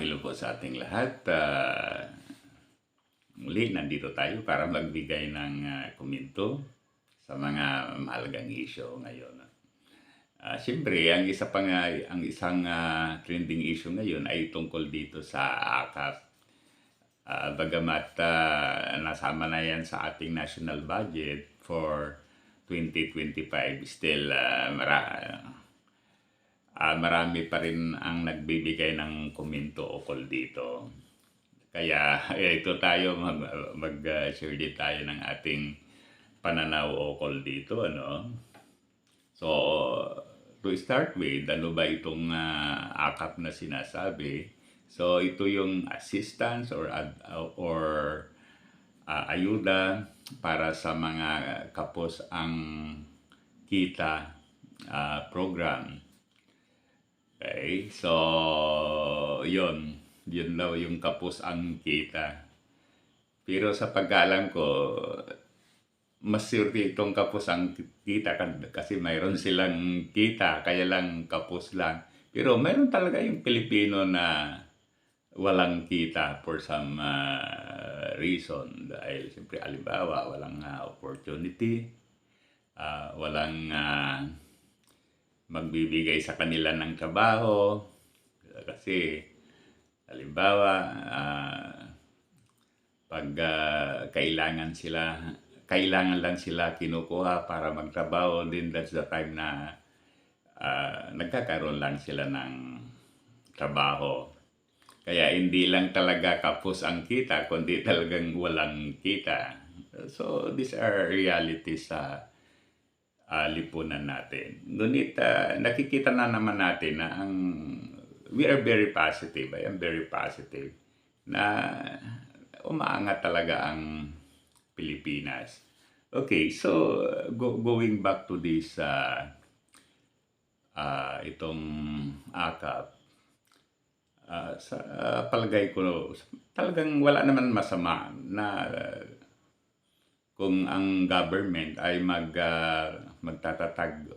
Hello po sa ating lahat. Ah, muli, nandito tayo para magbigay ng ah, komento sa mga mahalagang issue ngayon. Ah, Siyempre, ang isa pang ah, ang isang ah, trending issue ngayon ay tungkol dito sa AKAP. Ah, bagamat ah, nasama na yan sa ating national budget for 2025, still ah, mara- Ah, marami pa rin ang nagbibigay ng komento ukol dito. Kaya ito tayo mag, mag-share din tayo ng ating pananaw ukol dito. Ano? So, to start with, ano ba itong ah, akap na sinasabi? So, ito yung assistance or, ad- or ah, ayuda para sa mga kapos ang kita ah, program. Okay, so yun, yun daw yung kapos ang kita. Pero sa pagkaalam ko, mas surti itong kapos ang kita kasi mayroon silang kita, kaya lang kapos lang. Pero mayroon talaga yung Pilipino na walang kita for some uh, reason. Dahil siyempre, alimbawa, walang uh, opportunity, uh, walang uh, magbibigay sa kanila ng trabaho. Kasi, halimbawa, ah, pag ah, kailangan sila, kailangan lang sila kinukuha para magtrabaho, din that's the time na ah, nagkakaroon lang sila ng trabaho. Kaya hindi lang talaga kapos ang kita, kundi talagang walang kita. So, these are realities sa ah, lipunan natin. Ngunit ah, nakikita na naman natin na ang we are very positive. I am very positive na umaangat talaga ang Pilipinas. Okay, so go, going back to this ah, ah, itong akap, ah, sa ah, palagay ko talagang wala naman masama na ah, kung ang government ay mag ah, magtatatag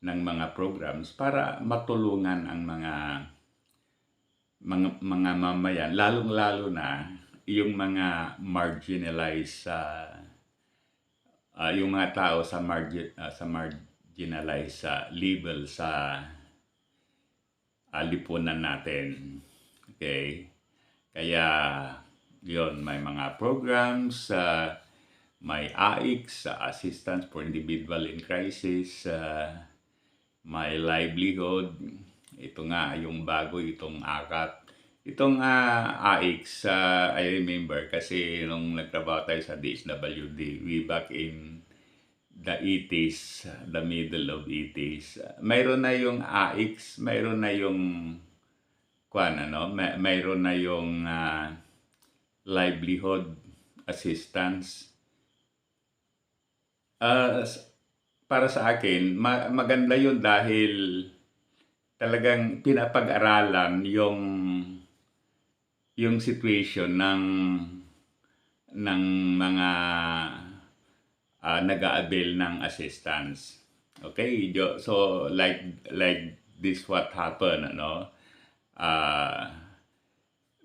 ng mga programs para matulungan ang mga mga, mga mamayan lalong-lalo na yung mga marginalized sa ah, yung mga tao sa margin ah, sa marginalized sa level sa lipunan natin. Okay? Kaya yon may mga programs sa may AIC sa Assistance for Individual in Crisis, uh, may livelihood. Ito nga yung bago itong AKAP. Itong uh, AIC, uh, I remember kasi nung nagtrabaho tayo sa DSWD, we back in the 80s, the middle of 80s. Uh, mayroon na yung AIX, mayroon na yung kwan, ano, may, mayroon na yung uh, livelihood assistance Ah, para sa akin, ma- maganda yun dahil talagang pinapag-aralan yung yung situation ng ng mga ah, nag-aabil ng assistance. Okay, Jo- so like like this what happened, ano? Ah,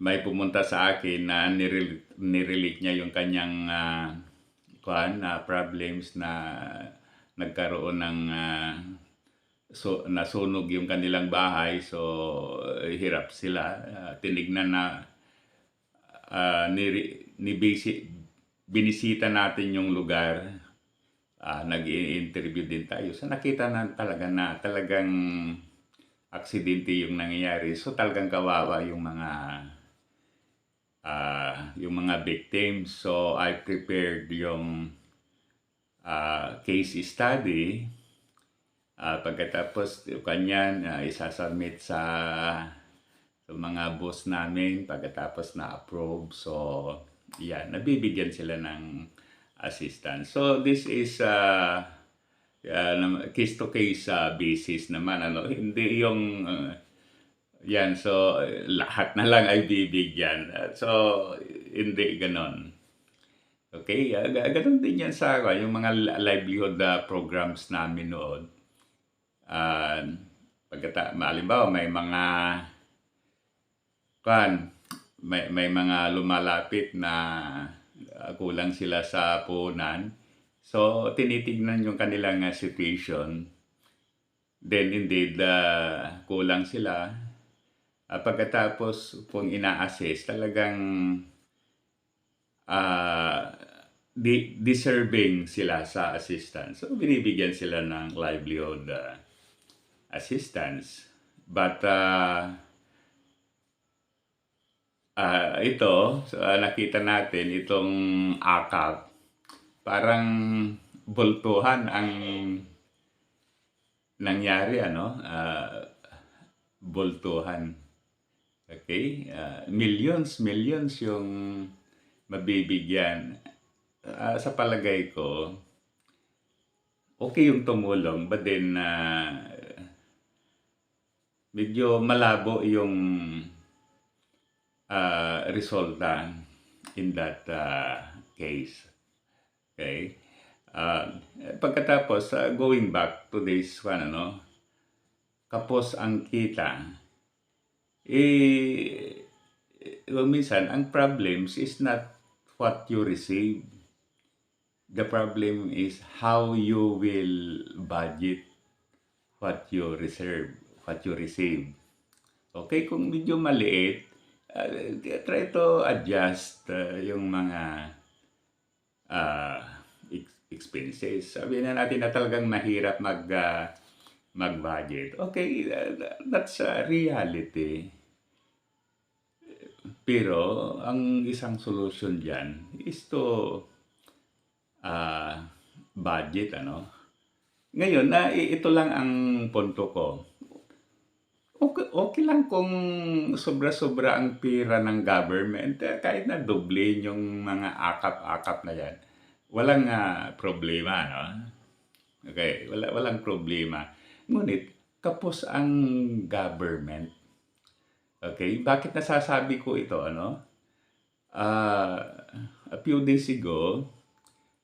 may pumunta sa akin na nirel- nirelate niya yung kanyang ah, kuan na problems na nagkaroon ng ah, so nasunog yung kanilang bahay. So eh, hirap sila. Ah, tinignan na ah, ni, ni binisita natin yung lugar. Ah, nag-interview din tayo. So nakita na talaga na talagang aksidente yung nangyayari. So talagang kawawa yung mga ah, yung mga victims. So, I prepared yung ah, case study. Ah, pagkatapos, kanyan, uh, isasubmit sa, sa mga boss namin. Pagkatapos na-approve. So, yan, nabibigyan sila ng assistance. So, this is uh, case-to-case ah, basis naman. Ano? Hindi yung... ah, yan, so lahat na lang ay bibigyan. So, hindi ganon. Okay, uh, din yan sa uh, yung mga li- livelihood uh, programs namin noon. Uh, pagkata, malimbawa may mga kan may, may mga lumalapit na uh, kulang sila sa puhunan. So, tinitignan yung kanilang uh, situation. Then, indeed, uh, kulang sila. Uh, pagkatapos, kung ina-assess, talagang uh, di- deserving sila sa assistance. So, binibigyan sila ng livelihood uh, assistance. But, uh, Ah, ito, so, ah, nakita natin itong akap, parang bultuhan ang nangyari, ano? Ah, bultuhan. Okay? Ah, millions, millions yung mabibigyan. Ah, sa palagay ko, okay yung tumulong, but then, ah, medyo malabo yung uh, resulta in that uh, case. Okay? Uh, pagkatapos, uh, going back to this one, ano, kapos ang kita, eh, well, minsan, ang problems is not what you receive. The problem is how you will budget what you reserve, what you receive. Okay, kung medyo maliit, uh, try to adjust uh, yung mga uh, expenses. Sabi na natin na talagang mahirap mag uh, mag-budget. Okay, uh, that's a reality. Pero ang isang solution diyan is to uh, budget ano. Ngayon na ito lang ang punto ko Okay, okay lang kung sobra-sobra ang pira ng government, eh, kahit na doble yung mga akap-akap na yan. Walang uh, problema, no? Okay, wala, walang problema. Ngunit, kapos ang government. Okay, bakit nasasabi ko ito, ano? Uh, a few days ago,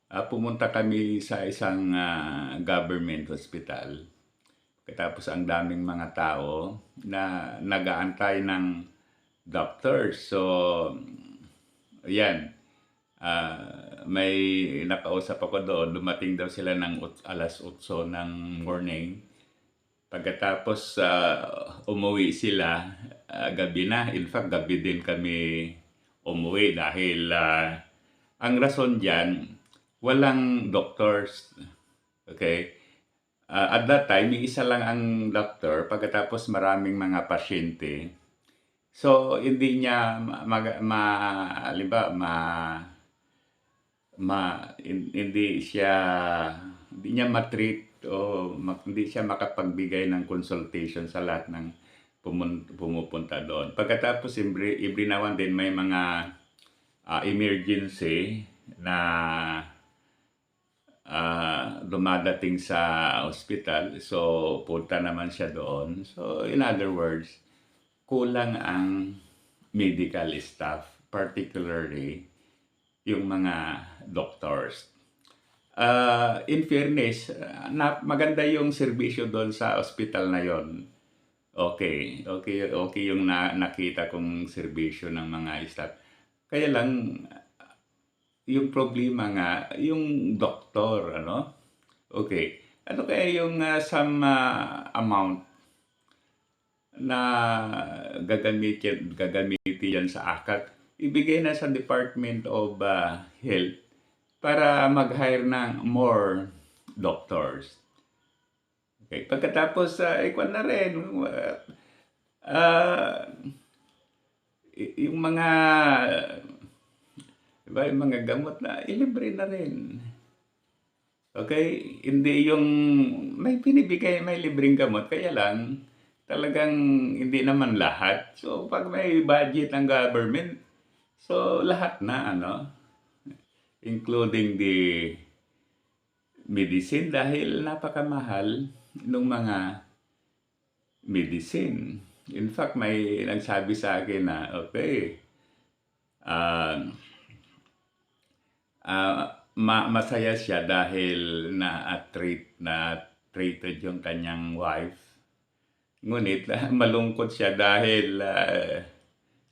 uh, pumunta kami sa isang uh, government hospital tapos ang daming mga tao na nagaantay ng doctors. So, yan. Uh, may nakausap ako doon. Dumating daw sila ng alas 8 ng morning. Pagkatapos uh, umuwi sila, uh, gabi na. In fact, gabi din kami umuwi dahil uh, ang rason dyan, walang doctors. Okay? uh, at that time, isa lang ang doctor pagkatapos maraming mga pasyente. So, hindi niya mag, ma, alimba, ma, ma, hindi siya, hindi niya matreat o hindi siya makapagbigay ng consultation sa lahat ng pumupunta doon. Pagkatapos, every now and then, may mga uh, emergency na uh, dumadating sa hospital. So, punta naman siya doon. So, in other words, kulang ang medical staff, particularly yung mga doctors. Uh, in fairness, na, maganda yung serbisyo doon sa hospital na yon. Okay, okay, okay yung na, nakita kong serbisyo ng mga staff. Kaya lang, yung problema nga, yung doktor, ano? Okay. Ano kaya yung uh, some uh, amount na gagamitin, gagamitin yan sa AKAT, ibigay na sa Department of uh, Health para mag-hire ng more doctors. Okay. Pagkatapos, uh, ikwan na rin, uh, uh, yung mga Diba? Yung mga gamot na ilibre na rin. Okay? Hindi yung may pinibigay, may libreng gamot. Kaya lang, talagang hindi naman lahat. So, pag may budget ng government, so lahat na, ano? Including the medicine dahil napakamahal ng mga medicine. In fact, may nagsabi sa akin na, okay, uh, uh, ma- masaya siya dahil na-treat na treated yung kanyang wife. Ngunit uh, malungkot siya dahil uh,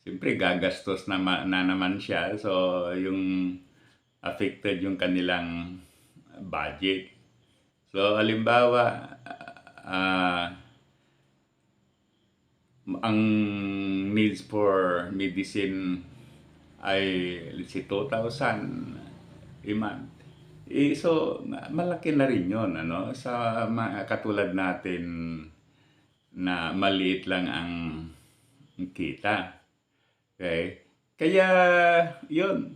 siyempre gagastos na, na naman siya. So, yung affected yung kanilang budget. So, halimbawa, ah, ang needs for medicine ay let's say 2,000 a month. Eh, so, ma- malaki na rin yun, ano, sa katulad natin na maliit lang ang kita. Okay? Kaya, yun,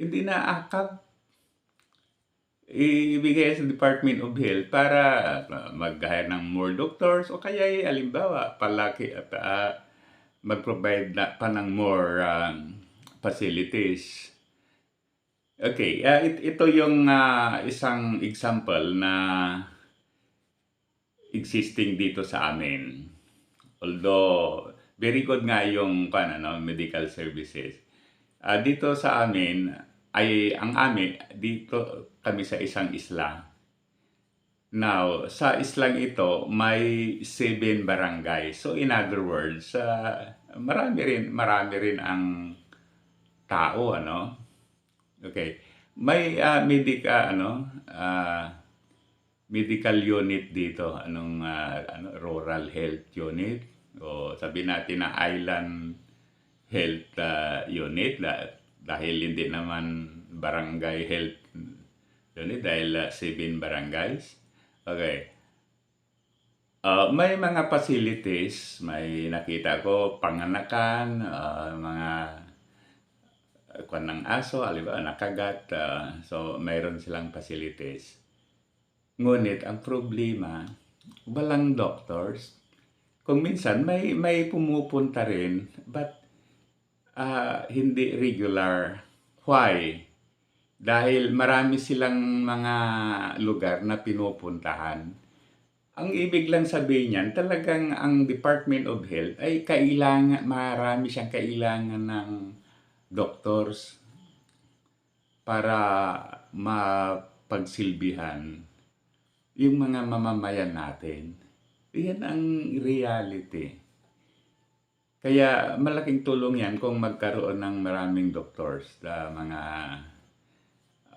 hindi na akap ibigay sa Department of Health para uh, mag-hire ng more doctors o kaya eh, alimbawa palaki at uh, mag-provide na, pa ng more um, facilities. Okay, uh, it, ito yung uh, isang example na existing dito sa amin. Although very good nga yung kan ano, medical services. Ah, dito sa amin ay ang amin dito kami sa isang isla. Now, sa islang ito may seven barangay. So in other words, ah, marami rin marami rin ang tao ano. Okay. May uh, medica ano ah, medical unit dito, anong ah, ano rural health unit o sabi natin na island health ah, unit dahil hindi naman barangay health unit dahil ah, seven barangays. Okay. Ah, may mga facilities, may nakita ko panganakan, ah, mga uh, kwan ng aso, aliba, nakagat, ah, so mayroon silang facilities. Ngunit ang problema, walang doctors. Kung minsan may may pumupunta rin, but ah, hindi regular. Why? Dahil marami silang mga lugar na pinupuntahan. Ang ibig lang sabihin niyan, talagang ang Department of Health ay kailangan, marami siyang kailangan ng doctors para mapagsilbihan yung mga mamamayan natin. Yan ang reality. Kaya malaking tulong yan kung magkaroon ng maraming doctors sa mga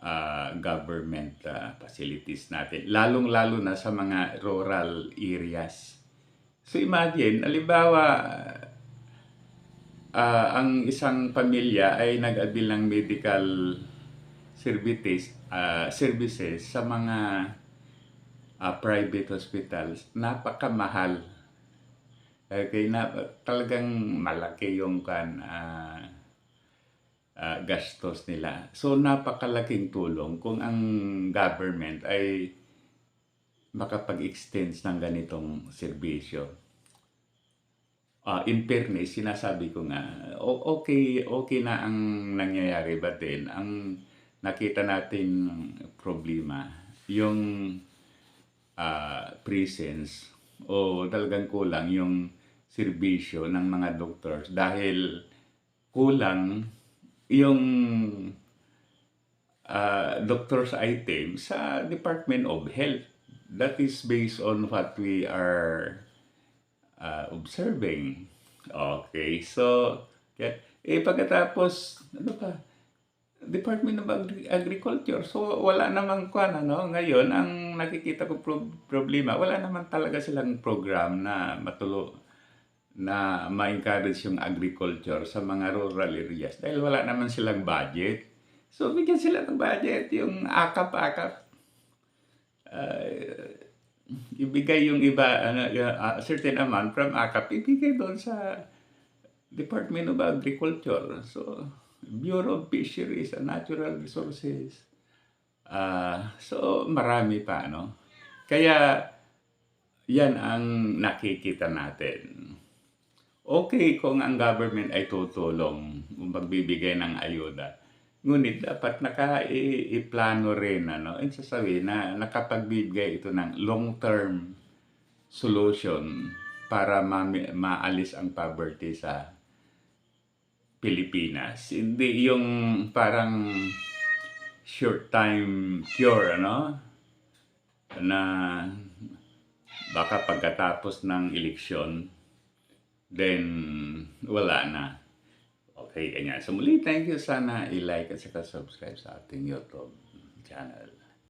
ah, government ah, facilities natin. Lalong-lalo na sa mga rural areas. So imagine, alimbawa, ah, ang isang pamilya ay nag-avail ng medical services, ah, services sa mga ah, private hospitals, napakamahal. Okay, na talagang malaki yung kan ah, ah, gastos nila. So napakalaking tulong kung ang government ay makapag-extend ng ganitong serbisyo. Ah, in fairness, sinasabi ko nga, okay, okay na ang nangyayari but then ang nakita natin problema, yung ah, presence o talagang kulang yung serbisyo ng mga doctors dahil kulang yung ah, doctor's item sa Department of Health. That is based on what we are ah, observing. Okay, so, kaya- eh pagkatapos, ano pa, Department of Agri- Agriculture. So, wala namang kwan, ano, ngayon, ang nakikita ko pro- problema, wala naman talaga silang program na matulo, na ma-encourage yung agriculture sa mga rural areas dahil wala naman silang budget. So, bigyan sila ng budget, yung akap-akap. Uh, ibigay yung iba, ano, uh, certain amount from akap, ibigay doon sa Department of Agriculture. So, Bureau of Fisheries and Natural Resources. Ah, so, marami pa, no? Kaya, yan ang nakikita natin. Okay kung ang government ay tutulong, magbibigay ng ayuda. Ngunit dapat naka-iplano rin, ano, and sasabihin na nakapagbibigay ito ng long-term solution para ma- maalis ang poverty sa Pilipinas. Hindi yung parang short time cure, ano? Na baka pagkatapos ng eleksyon, then wala na. Okay, ganyan. So muli, thank you. Sana i-like at saka subscribe sa ating YouTube channel.